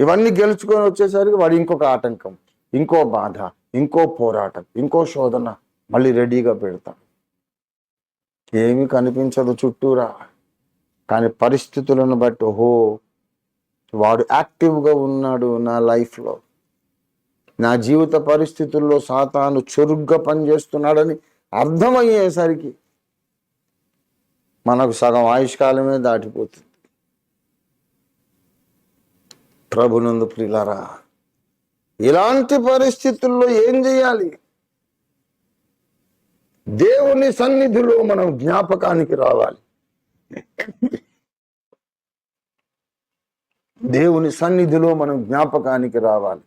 ఇవన్నీ గెలుచుకొని వచ్చేసరికి వాడు ఇంకొక ఆటంకం ఇంకో బాధ ఇంకో పోరాటం ఇంకో శోధన మళ్ళీ రెడీగా పెడతాడు. ఏమీ కనిపించదు చుట్టూరా. కానీ పరిస్థితులను బట్టి ఓహో వాడు యాక్టివ్గా ఉన్నాడు నా లైఫ్లో. నా జీవిత పరిస్థితుల్లో సాతాను చురుగ్గా పనిచేస్తున్నాడని అర్థమయ్యేసరికి మనకు సగం ఆయుష్కాలమే దాటిపోతుంది. ప్రభునందు ప్రిలారా ఇలాంటి పరిస్థితుల్లో ఏం చేయాలి? దేవుని సన్నిధిలో మనం జ్ఞాపకానికి రావాలి. దేవుని సన్నిధిలో మనం జ్ఞాపకానికి రావాలి.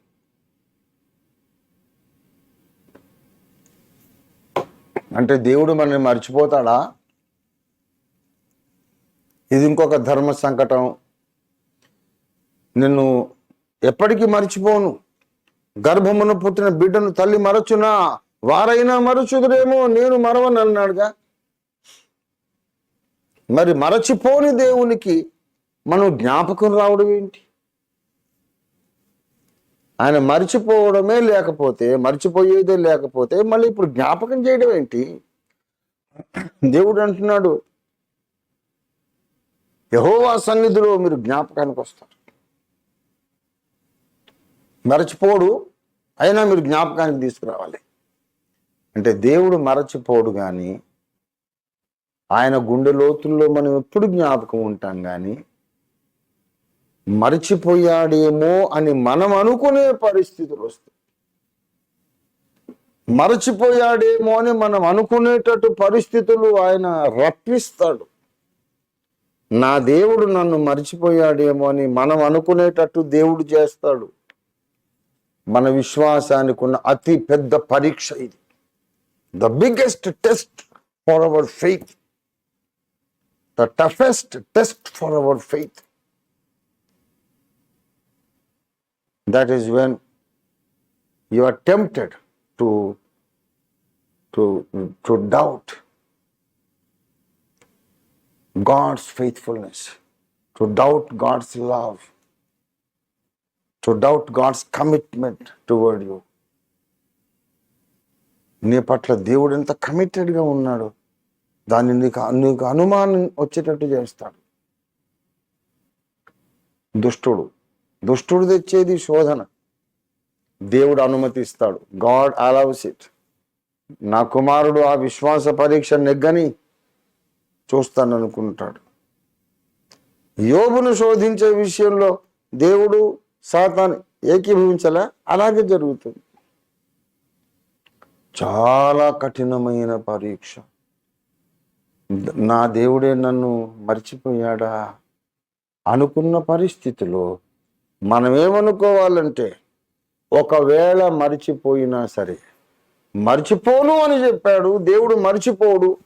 అంటే దేవుడు మనల్ని మర్చిపోతాడా? ఇది ఇంకొక ధర్మ సంకటం. నిన్ను ఎప్పటికీ మర్చిపోను. గర్భమును పుట్టిన బిడ్డను తల్లి మరచునా? వారైనా మరచుదురేమో నేను మరవను అన్నాడుగా మరి మరచిపోని దేవునికి మనం జ్ఞాపకం రావడం ఏంటి? ఆయన మర్చిపోవడమే లేకపోతే మర్చిపోయేదే లేకపోతే మళ్ళీ ఇప్పుడు జ్ఞాపకం చేయడం ఏంటి? దేవుడు అంటున్నాడు యహోవా సన్నిధిలో మీరు జ్ఞాపకానికి వస్తారు. మరచిపోడు. అయినా మీరు జ్ఞాపకానికి తీసుకురావాలి. అంటే దేవుడు మరచిపోడు కానీ ఆయన గుండె లోతుల్లో మనం ఎప్పుడు జ్ఞాపకం ఉంటాం కానీ మరచిపోయాడేమో అని మనం అనుకునే పరిస్థితులు వస్తాయి. మరచిపోయాడేమో అని మనం అనుకునేటట్టు పరిస్థితులు ఆయన రప్పిస్తాడు. నా దేవుడు నన్ను మర్చిపోయాడేమో అని మనం అనుకునేటట్టు దేవుడు చేస్తాడు. మన విశ్వాసానికి ఉన్న అతి పెద్ద పరీక్ష ఇది the biggest test for our faith the toughest test for our faith that is when you are tempted to to to doubt god's faithfulness to doubt god's love to doubt god's commitment toward you. నీ పట్ల దేవుడు ఎంత కమిటెడ్గా ఉన్నాడు దాన్ని నీకు నీకు అనుమానం వచ్చేటట్టు చేస్తాడు. దుష్టుడు. దుష్టుడు తెచ్చేది శోధన. దేవుడు అనుమతిస్తాడు. గాడ్ అలౌస్ ఇట్ నా కుమారుడు ఆ విశ్వాస పరీక్ష నెగ్గని చూస్తాననుకుంటాడు. యోగును శోధించే విషయంలో దేవుడు సాతాన్ని ఏకీభవించలే అలాగే జరుగుతుంది. చాలా కఠినమైన పరీక్ష. నా దేవుడే నన్ను మర్చిపోయాడా అనుకున్న పరిస్థితిలో మనం ఏమనుకోవాలంటే ఒకవేళ మర్చిపోయినా సరే మర్చిపోను అని చెప్పాడు దేవుడు మర్చిపోడు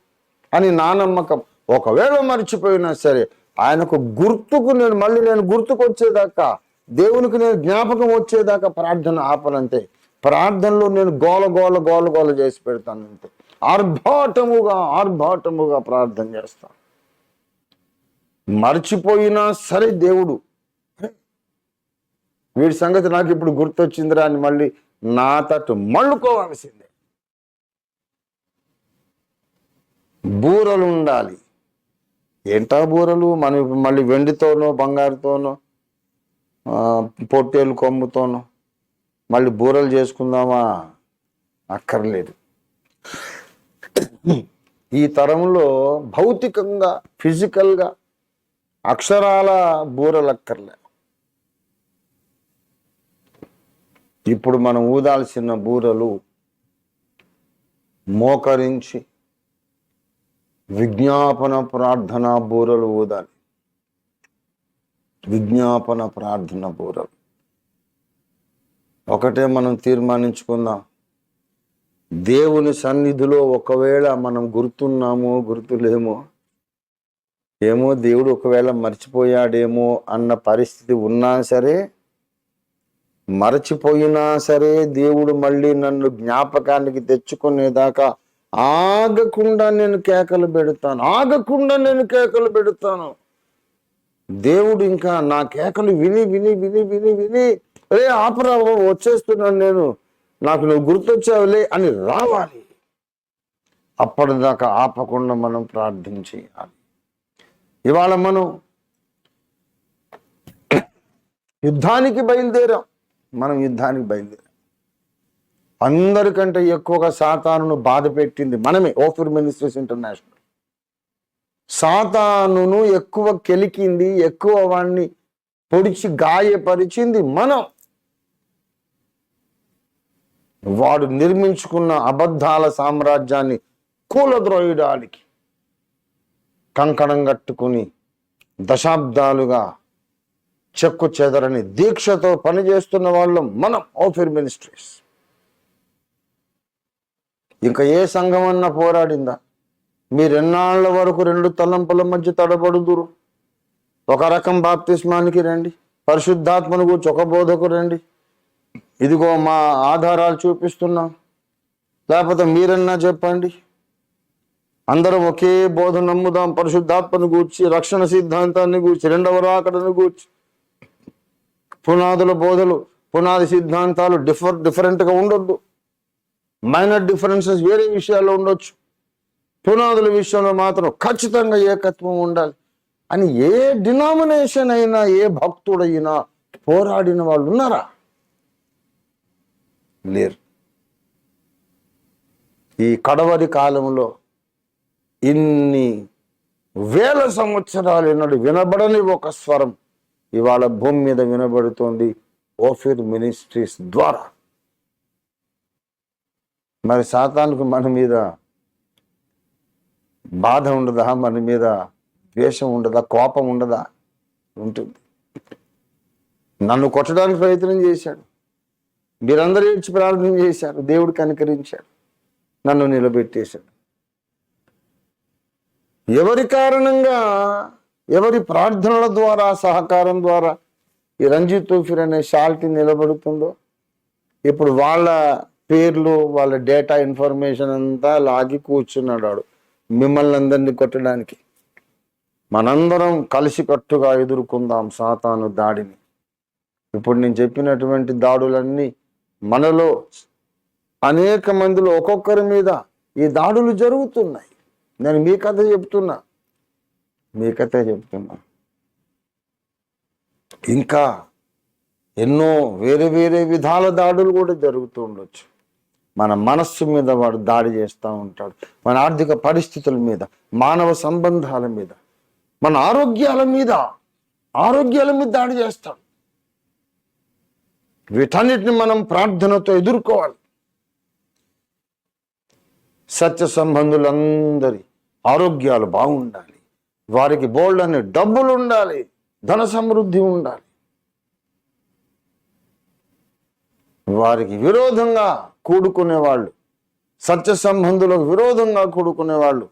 అని నా నమ్మకం. ఒకవేళ మర్చిపోయినా సరే ఆయనకు గుర్తుకు నేను మళ్ళీ నేను గుర్తుకొచ్చేదాకా దేవునికి నేను జ్ఞాపకం వచ్చేదాకా ప్రార్థన ఆపనంతే. ప్రార్థనలో నేను గోల గోల గోల గోల చేసి పెడతాను అంతే ఆర్భాటముగా ఆర్భాటముగా ప్రార్థన చేస్తాను మర్చిపోయినా సరే దేవుడు. వీడి సంగతి నాకు ఇప్పుడు గుర్తొచ్చిందిరా అని మళ్ళీ నా తట్టు మళ్ళుకోవాల్సిందే. బూరలు ఉండాలి. ఏంటా బూరలు? మనం ఇప్పుడు మళ్ళీ వెండితోనో బంగారుతోనో పొట్టేలు కొమ్ముతోనో. మళ్ళీ బూరలు చేసుకుందామా? అక్కర్లేదు. ఈ తరంలో భౌతికంగా ఫిజికల్గా అక్షరాల బూరలు అక్కర్లే. ఇప్పుడు మనం ఊదాల్సిన బూరలు మోకరించి విజ్ఞాపన ప్రార్థన బూరలు ఊదాలి. విజ్ఞాపన ప్రార్థన పూర్వం. ఒకటే మనం తీర్మానించుకుందాం. దేవుని సన్నిధిలో ఒకవేళ మనం గుర్తున్నామో గుర్తులేమో ఏమో దేవుడు ఒకవేళ మర్చిపోయాడేమో అన్న పరిస్థితి ఉన్నా సరే మరచిపోయినా సరే దేవుడు మళ్ళీ నన్ను జ్ఞాపకానికి తెచ్చుకునేదాకా ఆగకుండా నేను కేకలు పెడతాను ఆగకుండా నేను కేకలు పెడతాను. దేవుడు ఇంకా నా కేకలు విని విని విని విని విని రే ఆపరా వచ్చేస్తున్నాను నేను. నాకు నువ్వు గుర్తొచ్చావులే అని రావాలి. అప్పటిదాకా ఆపకుండా మనం ప్రార్థన చేయాలి. ఇవాళ మనం యుద్ధానికి బయలుదేరాం. మనం యుద్ధానికి బయలుదేరాం. అందరికంటే ఎక్కువగా సాతానును బాధ పెట్టింది మనమే. Offer Ministries International. సాతానును ఎక్కువ కెలికింది ఎక్కువ వాణ్ణి పొడిచి గాయపరిచింది మనం. వాడు నిర్మించుకున్న అబద్ధాల సామ్రాజ్యాన్ని కూలద్రోయడానికి కంకణం కట్టుకుని దశాబ్దాలుగా చెక్కు చెదరని దీక్షతో పనిచేస్తున్న వాళ్ళం మనం ఓఫిర్ మినిస్ట్రీస్ ఇంకా ఏ సంఘం అన్నా పోరాడిందా? మీరెన్నాళ్ళ వరకు రెండు తలంపుల మధ్య తడబడుదురు? ఒక రకం బాప్తిస్మానికి రండి. పరిశుద్ధాత్మను కూర్చి ఒక బోధకు రండి. ఇదిగో మా ఆధారాలు చూపిస్తున్నాం. లేకపోతే మీరన్నా చెప్పండి. అందరం ఒకే బోధ నమ్ముదాం. పరిశుద్ధాత్మను గూర్చి రక్షణ సిద్ధాంతాన్ని గూర్చి రెండవ రాకడను గూర్చి. పునాదుల బోధలు పునాది సిద్ధాంతాలు డిఫర్ డిఫరెంట్గా ఉండొద్దు. మైనర్ డిఫరెన్సెస్ వేరే విషయాల్లో ఉండొచ్చు. పునాదుల విషయంలో మాత్రం ఖచ్చితంగా ఏకత్వం ఉండాలి. అని ఏ డినామినేషన్ అయినా ఏ భక్తుడైనా పోరాడిన వాళ్ళు ఉన్నారా? లేరు. ఈ కడవరి కాలంలో ఇన్ని వేల సంవత్సరాలు ఎన్నడు వినబడని ఒక స్వరం ఇవాళ భూమి మీద వినబడుతోంది ఓఫిర్ మినిస్ట్రీస్ ద్వారా. మరి సాతానికి మన మీద బాధ ఉండదా? మన మీద ద్వేషం ఉండదా? కోపం ఉండదా? ఉంటుంది. నన్ను కొట్టడానికి ప్రయత్నం చేశాడు. మీరందరూ ఇచ్చి ప్రార్థన చేశారు. దేవుడు కనికరించాడు నన్ను నిలబెట్టేశాడు. ఎవరి కారణంగా ఎవరి ప్రార్థనల ద్వారా సహకారం ద్వారా ఈ రంజిత్ తూఫిర్ అనే షాల్టీ నిలబడుతుందో? ఇప్పుడు వాళ్ళ పేర్లు వాళ్ళ డేటా ఇన్ఫర్మేషన్ అంతా లాగి కూర్చున్నాడు మిమ్మల్ని అందరినీ కొట్టడానికి. మనందరం కలిసికట్టుగా ఎదుర్కొందాం సాతాను దాడిని. ఇప్పుడు నేను చెప్పినటువంటి దాడులన్నీ మనలో అనేక మందిలో ఒక్కొక్కరి మీద ఈ దాడులు జరుగుతున్నాయి. నేను మీ కథ చెప్తున్నా. మీ కథ చెప్తున్నా. ఇంకా ఎన్నో వేరే వేరే విధాల దాడులు కూడా జరుగుతూ ఉండొచ్చు మన మనస్సు మీద వాడు దాడి చేస్తూ ఉంటాడు. మన ఆర్థిక పరిస్థితుల మీద మానవ సంబంధాల మీద మన ఆరోగ్యాల మీద ఆరోగ్యాల మీద దాడి చేస్తాడు. వీటన్నిటిని మనం ప్రార్థనతో ఎదుర్కోవాలి. సత్య సంబంధులందరి ఆరోగ్యాలు బాగుండాలి. వారికి బోల్డ్ అనే డబ్బులు ఉండాలి ధన సమృద్ధి ఉండాలి. వారికి విరోధంగా కూడుకునే వాళ్ళు సత్య సంబంధులకు విరోధంగా కూడుకునే వాళ్ళు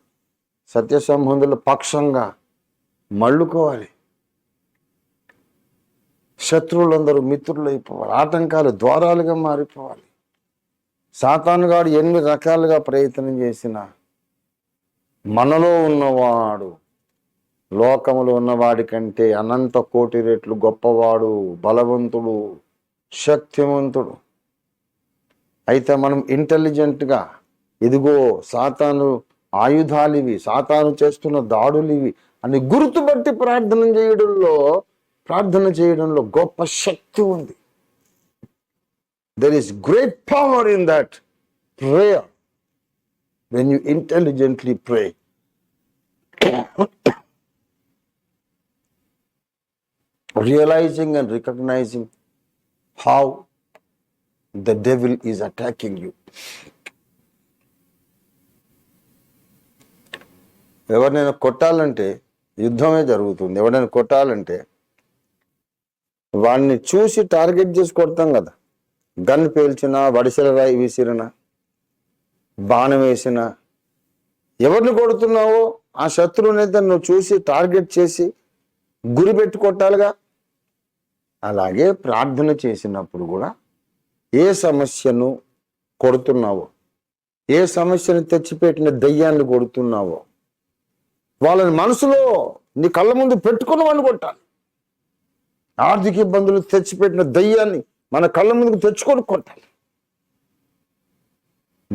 సత్య సంబంధుల పక్షంగా మళ్ళుకోవాలి. శత్రువులందరూ మిత్రులు అయిపోవాలి ఆటంకాలు ద్వారాలుగా మారిపోవాలి. సాతానుగాడు ఎన్ని రకాలుగా ప్రయత్నం చేసినా మనలో ఉన్నవాడు లోకములో ఉన్నవాడి కంటే అనంత కోటి రెట్లు గొప్పవాడు బలవంతుడు శక్తివంతుడు. అయితే మనం ఇంటెలిజెంట్గా ఇదిగో సాతాను ఆయుధాలు ఇవి సాతాను చేస్తున్న దాడులు ఇవి అని గుర్తుపట్టి ప్రార్థన చేయడంలో ప్రార్థన చేయడంలో గొప్ప శక్తి ఉంది. There is great power in that prayer when you intelligently pray realising and recognising how the devil is attacking you ఎవరినైనా కొట్టాలంటే యుద్ధమే జరుగుతుంది. ఎవరైనా కొట్టాలంటే వాడిని చూసి టార్గెట్ చేసి కొడతాం కదా. గన్ పేల్చినా వడిసెల రాయి విసిరినా బాణం వేసినా ఎవరిని కొడుతున్నావో ఆ శత్రువునైతే నువ్వు చూసి టార్గెట్ చేసి గురి పెట్టి కొట్టాలిగా. అలాగే ప్రార్థన చేసినప్పుడు కూడా ఏ సమస్యను కొడుతున్నావో ఏ సమస్యను తెచ్చిపెట్టిన దయ్యాన్ని కొడుతున్నావో వాళ్ళని మనసులో నీ కళ్ళ ముందు పెట్టుకున్న కొట్టాలి. ఆర్థిక ఇబ్బందులు తెచ్చిపెట్టిన దయ్యాన్ని మన కళ్ళ ముందుకు తెచ్చుకొని కొట్టాలి.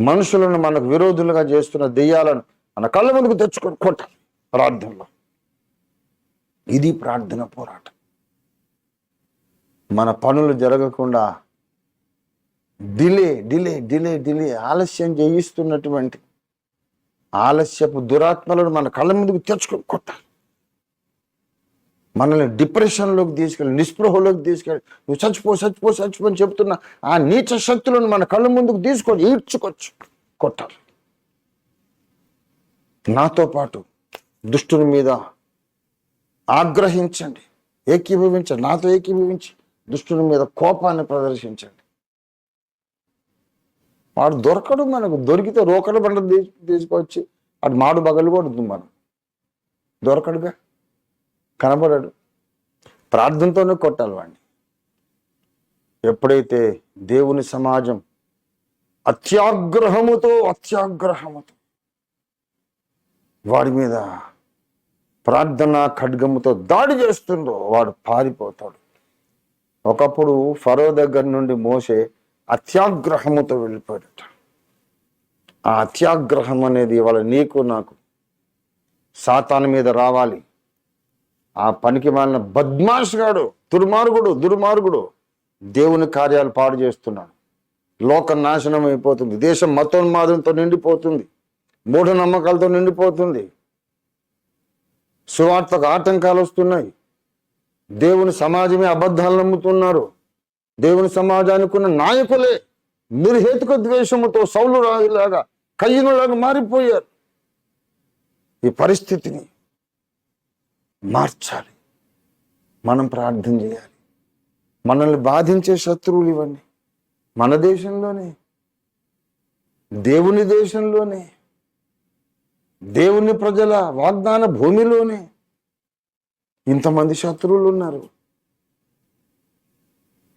మనుషులను మనకు విరోధులుగా చేస్తున్న దెయ్యాలను మన కళ్ళ ముందుకు తెచ్చుకొని కొట్టాలి ప్రార్థనలో. ఇది ప్రార్థన పోరాటం. మన పనులు జరగకుండా డిలే డిలే డిలే డిలే ఆలస్యం చేయిస్తున్నటువంటి ఆలస్యపు దురాత్మలను మన కళ్ళ ముందుకు తెచ్చుకొని కొట్టాలి. మనల్ని డిప్రెషన్లోకి తీసుకెళ్ళి నిస్పృహలోకి తీసుకెళ్ళి నువ్వు చచ్చిపో చచ్చిపో చచ్చిపో అని చెప్తున్న ఆ నీచ శక్తులను మన కళ్ళ ముందుకు తీసుకొని ఈడ్చుకొచ్చు కొట్టాలి. నాతో పాటు దుష్టుని మీద ఆగ్రహించండి ఏకీభవించండి నాతో ఏకీభవించి దుష్టుని మీద కోపాన్ని ప్రదర్శించండి. వాడు దొరకడు మనకు. దొరికితే రోకడు బండ తీసుకోవచ్చు. తీసుకొచ్చి అటు మాడు బగలు కొడుతుంది మనం. దొరకడుగా? కనబడడు. ప్రార్థనతోనే కొట్టాలి వాడిని ఎప్పుడైతే దేవుని సమాజం అత్యాగ్రహముతో అత్యాగ్రహముతో వాడి మీద ప్రార్థన ఖడ్గముతో దాడి చేస్తుండో వాడు పారిపోతాడు. ఒకప్పుడు ఫరో దగ్గర నుండి మోసే అత్యాగ్రహముతో వెళ్ళిపోయాడట. ఆ అత్యాగ్రహం అనేది ఇవాళ నీకు నాకు సాతాను మీద రావాలి. ఆ పనికి మాలిన బద్మాషుగాడు దుర్మార్గుడు దుర్మార్గుడు దేవుని కార్యాలు పాడు చేస్తున్నాడు. లోక నాశనం అయిపోతుంది. దేశం మతోన్మాదంతో నిండిపోతుంది. మూఢనమ్మకాలతో నిండిపోతుంది. సువార్తకు ఆటంకాలు వస్తున్నాయి. దేవుని సమాజమే అబద్ధాలు నమ్ముతున్నారు. దేవుని సమాజానికి ఉన్న నాయకులే నిర్హేతుక ద్వేషముతో సౌలు రాజులాగా కయ్యనులాగా మారిపోయారు. ఈ పరిస్థితిని మార్చాలి. మనం ప్రార్థన చేయాలి. మనల్ని బాధించే శత్రువులు ఇవన్నీ మన దేశంలోనే దేవుని దేశంలోనే దేవుని ప్రజల వాగ్దాన భూమిలోనే ఇంతమంది శత్రువులు ఉన్నారు.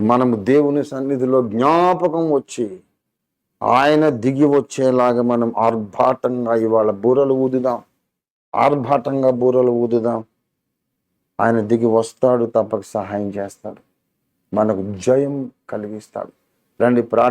మనము దేవుని సన్నిధిలో జ్ఞాపకం వచ్చి ఆయన దిగి వచ్చేలాగా మనం ఆర్భాటంగా ఇవాళ బూరలు ఊదుదాం. ఆర్భాటంగా బూరలు ఊదుదాం. ఆయన దిగి వస్తాడు తప్పక సహాయం చేస్తాడు. మనకు జయం కలిగిస్తాడు. రండి ప్రా